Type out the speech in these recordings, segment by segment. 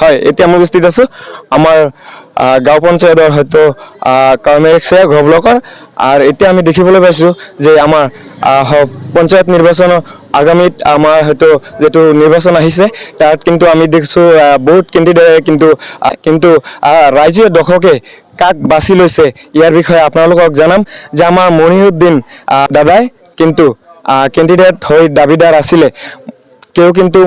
হয় এতিয়া মই উপস্থিত আছোঁ। আমাৰ গাঁও পঞ্চায়তৰ হয়তো কামেক্সে ঘৰ ব্লকৰ আৰু এতিয়া আমি দেখিবলৈ পাইছোঁ যে আমাৰ পঞ্চায়ত নিৰ্বাচনৰ আগামীত আমাৰ হয়তো যিটো নিৰ্বাচন আহিছে তাত কিন্তু আমি দেখিছোঁ বহুত কেণ্ডিডেটে কিন্তু কিন্তু ৰাইজে দৰ্শকে কাক বাছি লৈছে ইয়াৰ বিষয়ে আপোনালোকক জনাম। যে আমাৰ মনিৰুদ্দিন আহ, দাদাই কিন্তু কেণ্ডিডেট হৈ দাবীদাৰ আছিলে। কেউ কিন্তু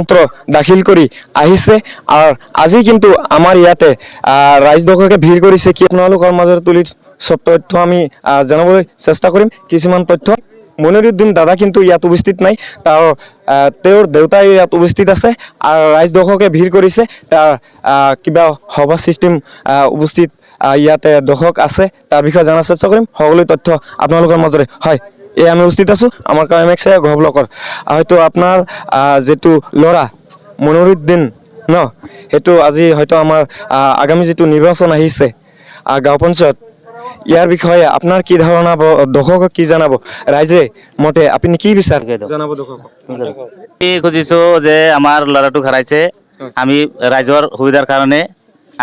দাখিল কৰি আহিছে। আৰু আজি কিন্তু আমাৰ ইয়াতে আহ, ৰাইজ দৰ্শকে ভিৰ কৰিছে। কি আপোনালোকৰ মাজত তুলি চব তথ্য আমি জনাবলৈ চেষ্টা কৰিম। কিছুমান তথ্য। মনিৰুদ্দিন দাদা কিন্তু ইয়াত উপস্থিত নাই। তাৰ তেওঁৰ দেউতাই ইয়াত উপস্থিত আছে। আৰু ৰাইজ দৰ্শকে ভিৰ কৰিছে। তাৰ কিবা সভা চিষ্টেম উপস্থিত ইয়াতে দৰ্শক আছে। তাৰ বিষয়ে জনাৰ চেষ্টা কৰিম। সকলো তথ্য আপোনালোকৰ মাজৰে। হয়। এই আমি উপস্থিত আছোঁ। আমাৰ কামেক্সে ঘৰ ব্লকৰ। হয়তো আপোনাৰ যিটো ল'ৰা মনোৰুদ্দিন ন? সেইটো আজি হয়তো আমাৰ আগামী যিটো নিৰ্বাচন আহিছে আহ, গাঁও পঞ্চায়ত ইয়াৰ বিষয়ে আপোনাৰ কি ধাৰণা দৰ্শকক কি জনাব? ৰাইজে মতে আপুনি কি বিচাৰ? জনাব দৰ্শকক। খুজিছো যে আমাৰ ল'ৰাটোক হেৰাইছে। আমি ৰাইজৰ সুবিধাৰ কাৰণে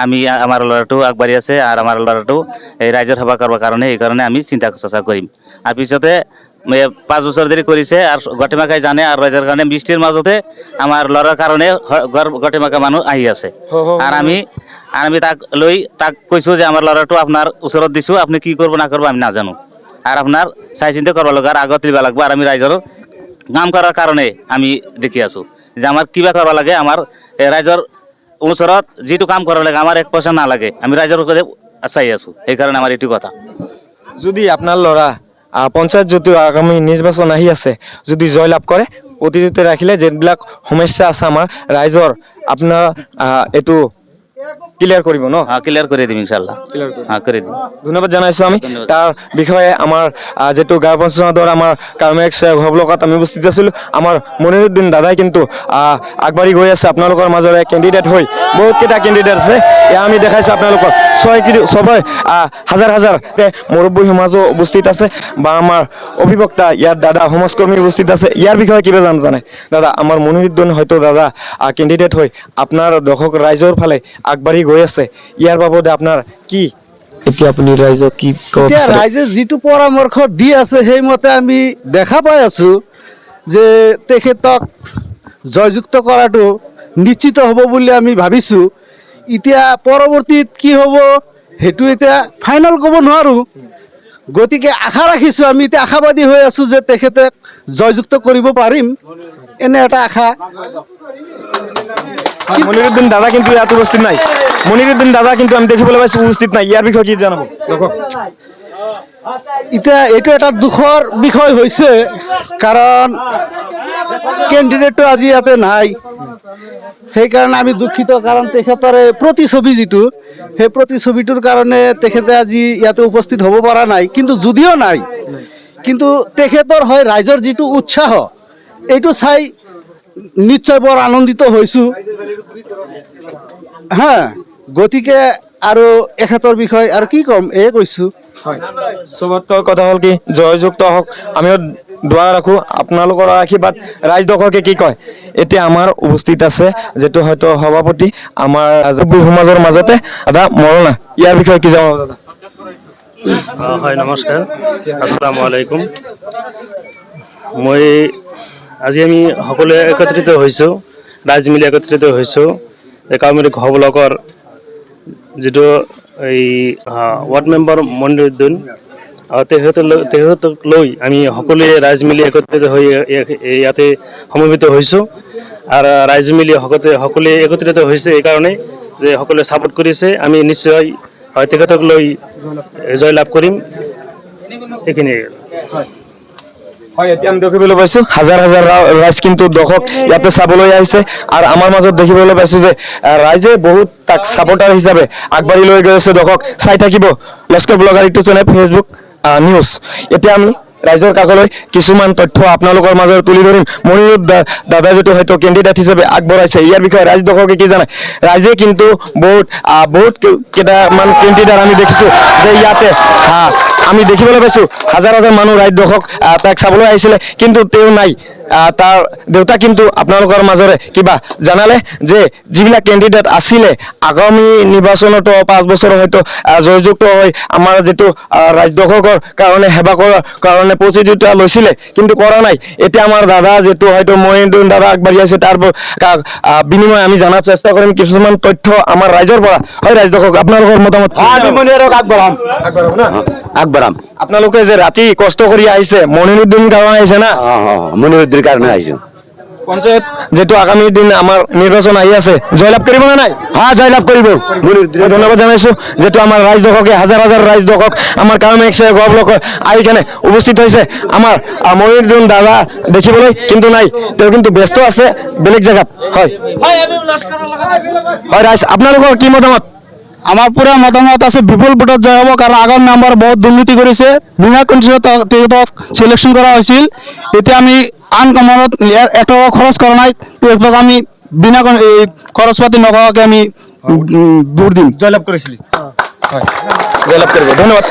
আমি আমাৰ ল'ৰাটো আগবাঢ়ি আছে আৰু আমাৰ ল'ৰাটো এই ৰাইজৰ সেৱা কৰিবৰ কাৰণে সেইকাৰণে আমি চিন্তা চৰ্চা কৰিম। আৰু পিছতে পাঁচ বছৰ ধৰি কৰিছে আৰু গটেমাকাই জানে আৰু ৰাইজৰ কাৰণে বৃষ্টিৰ মাজতে আমাৰ ল'ৰাৰ কাৰণে গটেমাকা মানুহ আহি আছে। আৰু আমি আৰু আমি তাক লৈ তাক কৈছোঁ যে আমাৰ ল'ৰাটো আপোনাৰ ওচৰত দিছোঁ আপুনি কি কৰিব না কৰিব আমি নাজানো। আৰু আপোনাৰ চাই চিন্তি কৰিব লগা আৰু আগত দিব লাগিব আৰু আমি ৰাইজৰ কাম কৰাৰ কাৰণে আমি দেখি আছোঁ। যে আমাৰ কিবা কৰিব লাগে আমাৰ ৰাইজৰ ওচৰত যিটো কাম কৰিব লাগে আমাৰ এক পইচা নালাগে আমি ৰাইজৰ ওচৰতে চাই আছোঁ সেইকাৰণে আমাৰ এইটো কথা। যদি আপোনাৰ ল'ৰা পঞ্চায়ত যিটো আগামী নিৰ্বাচন আহি আছে, যদি জয়লাভ কৰে প্ৰতিযোগিতা ৰাখিলে যিবিলাক সমস্যা আছে আমাৰ, ৰাইজৰ, আপোনাৰ এইটো ক্লিয়াৰ কৰিব ন? হ্যাঁ ক্লিয়াৰ কৰি দিম ইনশাল্লাহ হ্যাঁ কৰি দিম। ধন্যবাদ জনাইছোঁ আমি। তাৰ বিষয়ে আমাৰ যিটো গাঁও পঞ্চায়তৰ আমাৰ কামেক্স ঘৰ আমি উপস্থিত আছিলোঁ। আমাৰ মনিৰুদ্দিন দাদাই কিন্তু আগবাঢ়ি গৈ আছে। আপোনালোকৰ মাজৰে কেণ্ডিডেট হৈ বহুতকেইটা কেণ্ডিডেট আছে। এয়া আমি দেখাইছোঁ আপোনালোকক। ছয় আহ, হাজাৰ হাজাৰ মুৰব্বী সমাজো উপস্থিত আছে। বা আমাৰ অভিবক্তা ইয়াত দাদা সমাজকৰ্মী উপস্থিত আছে। ইয়াৰ বিষয়ে কিবা জান জানে? দাদা আমাৰ মনিৰুদ্দিন হয়তো দাদা কেণ্ডিডেট হৈ আপোনাৰ দৰ্শক ৰাইজৰ ফালে আগবাঢ়ি গৈ আছে। ইয়াৰ বাবদে আপোনাৰ কি? এতিয়া আপুনি ৰাইজক কি এতিয়া ৰাইজে যিটো পৰামৰ্শ দি আছে সেইমতে আমি দেখা পাই আছোঁ যে তেখেতক জয়যুক্ত কৰাটো নিশ্চিত হ'ব বুলি আমি ভাবিছোঁ। এতিয়া পৰৱৰ্তীত কি হ'ব সেইটো এতিয়া ফাইনেল ক'ব নোৱাৰোঁ। গতিকে আশা ৰাখিছোঁ আমি এতিয়া আশাবাদী হৈ আছোঁ যে তেখেতক জয়যুক্ত কৰিব পাৰিম। এনে এটা আশা। মনিৰুদ্দিন দাদা কিন্তু ইয়াত উপস্থিত নাই। মনিৰুদ্দিন দাদা কিন্তু আমি দেখিবলৈ পাইছোঁ উপস্থিত নাই। ইয়াৰ বিষয়ে কি জনাব? এতিয়া এইটো এটা দুখৰ বিষয় হৈছে, কাৰণ কেণ্ডিডেটটো আজি ইয়াতে নাই। সেইকাৰণে আমি দুখিত, কাৰণ তেখেতৰে প্ৰতিছবি যিটো, সেই প্ৰতিছবিটোৰ কাৰণে তেখেতে আজি ইয়াতে উপস্থিত হ'ব পৰা নাই। কিন্তু যদিও নাই, কিন্তু তেখেতৰ হয় ৰাইজৰ যিটো উৎসাহ, এইটো চাই নিশ্চয় বৰ আনন্দিত হৈছোঁ। হা গতিকে আৰু এখেতৰ বিষয়ে আৰু কি ক'ম এয়ে কৈছোঁ। চবতকৈ কথা হ'ল কি জয়যুক্ত হওক আমিও দোৱা ৰাখোঁ। আপোনালোকৰ আশীৰ্বাদ ৰাইজ দৰ্শকে কি কয় এতিয়া আমাৰ উপস্থিত আছে যিটো হয়তো সভাপতি আমাৰ সমাজৰ মাজতে। দাদা মৰণা ইয়াৰ বিষয়ে কি জনাব দাদা? হয় নমস্কাৰ। আসসালামু আলাইকুম। মই আজি আমি সকলোৱে একত্ৰিত হৈছোঁ ৰাইজ মিলি একত্ৰিত হৈছোঁ। একাউমেৰী ঘৰ ব্লকৰ যিটো এই ৱাৰ্ড মেম্বাৰ মনিৰুদ্দিন তেখেতক তেখেতক লৈ আমি সকলোৱে ৰাইজ মিলি একত্ৰিত হৈ ইয়াতে সমবেত হৈছোঁ। আৰু ৰাইজ মিলি সকলোৱে সকলোৱে একত্ৰিত হৈছে এইকাৰণে যে সকলোৱে ছাপোৰ্ট কৰিছে। আমি নিশ্চয় হয়, তেখেতক লৈ জয়লাভ কৰিম। এইখিনিয়ে। হয় এতিয়া আমি দেখিবলৈ পাইছোঁ হাজাৰ হাজাৰ ৰাইজ কিন্তু দৰ্শক ইয়াতে চাবলৈ আহিছে। আৰু আমাৰ মাজত দেখিবলৈ পাইছোঁ যে ৰাইজে বহুত তাক ছাপৰ্টাৰ হিচাপে আগবাঢ়ি লৈ গৈ আছে দৰ্শক। চাই থাকিব। Laskar blogger YouTube channel Facebook news এতিয়া আমি ৰাইজৰ কাষলৈ কিছুমান তথ্য আপোনালোকৰ মাজত তুলি ধৰিম। মনিৰুদ দা- দাদা যিটো হয়তো কেণ্ডিডেট হিচাপে আগবঢ়াইছে। ইয়াৰ বিষয়ে ৰাইজ দৰ্শকে কি জানে? ৰাইজে কিন্তু বহুত বহুত কেইটামান কেণ্ডিডেট আমি দেখিছোঁ যে ইয়াতে আহ, আমি দেখিবলৈ পাইছোঁ হাজাৰ হাজাৰ মানুহ ৰাইজ দৰ্শক তাক চাবলৈ আহিছিলে কিন্তু তেওঁ নাই। তাৰ দেউতা কিন্তু আপোনালোকৰ মাজৰে। কিবা জনালে যে যিবিলাক কেণ্ডিডেট আছিলে আগামী নিৰ্বাচনতো পাঁচ বছৰ হয়তো জয়যুক্ত হৈ আমাৰ যিটো ৰাইজ দৰ্শকৰ কাৰণে সেৱা কৰাৰ কাৰণে প্ৰতিযোগিতা লৈছিলে কিন্তু কৰা নাই। এতিয়া আমাৰ দাদা যিটো হয়তো মহিন্দুন দাদা আগবাঢ়ি আছে তাৰ বিনিময়ে আমি জনাৰ চেষ্টা কৰিম কিছুমান তথ্য আমাৰ ৰাইজৰ পৰা। হয় ৰাইজ দৰ্শক আপোনালোকৰ মতামত আগবঢ়াম। না? আগবঢ়াম আপোনালোকে যে ৰাতি কষ্ট কৰি আহিছে মনিৰুদ্দিন গাঁও আহিছে না? মনিৰুদ্দিৰ কাৰণে আহিছোঁ। পঞ্চায়ত যিটো আগামী দিন আমাৰ নিৰ্বাচন আহি আছে জয়লাভ কৰিব নে নাই? হা জয়লাভ কৰিব। ধন্যবাদ জনাইছো যিটো আমাৰ ৰাইজ দৰ্শকে হাজাৰ হাজাৰ ৰাইজ দৰ্শক আমাৰ কাম এক্সে গড় ব্লকৰ আহি কেনে উপস্থিত হৈছে। আমাৰ আহ, দাদা দেখিবলৈ কিন্তু নাই তেওঁ কিন্তু ব্যস্ত আছে বেলেগ জেগাত। হয়। হয় ৰাইজ আপোনালোকৰ কি মতামত? আমাৰ পুৰা মতামত আছে বিপুল ভোটত জয় হ'ব কাৰণ আগৰ নাম্বাৰ বহুত দুৰ্নীতি কৰিছে। বিনা তেখেতক চিলেকশ্যন কৰা হৈছিল। এতিয়া আমি আন কামত ইয়াৰ এটকা খৰচ কৰা নাই তেখেতক আমি বিনা খৰচ পাতি নকৰাকৈ আমি ভোট দিম। জয়লাভ কৰিছিলি। হয়। জয়লাভ কৰিব। ধন্যবাদ।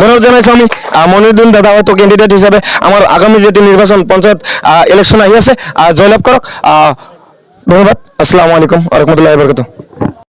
ধন্যবাদ জনাইছোঁ আমি আহ, মনিৰুদ্দিন দাদা হয়তো কেণ্ডিডেট হিচাপে আমাৰ আগামী যিটো নিৰ্বাচন পঞ্চায়ত ইলেকশ্যন আহি আছে জয়লাভ কৰক। ধন্যবাদ। আসসালামু আলাইকুম। রহমতুল্লাহ বরকত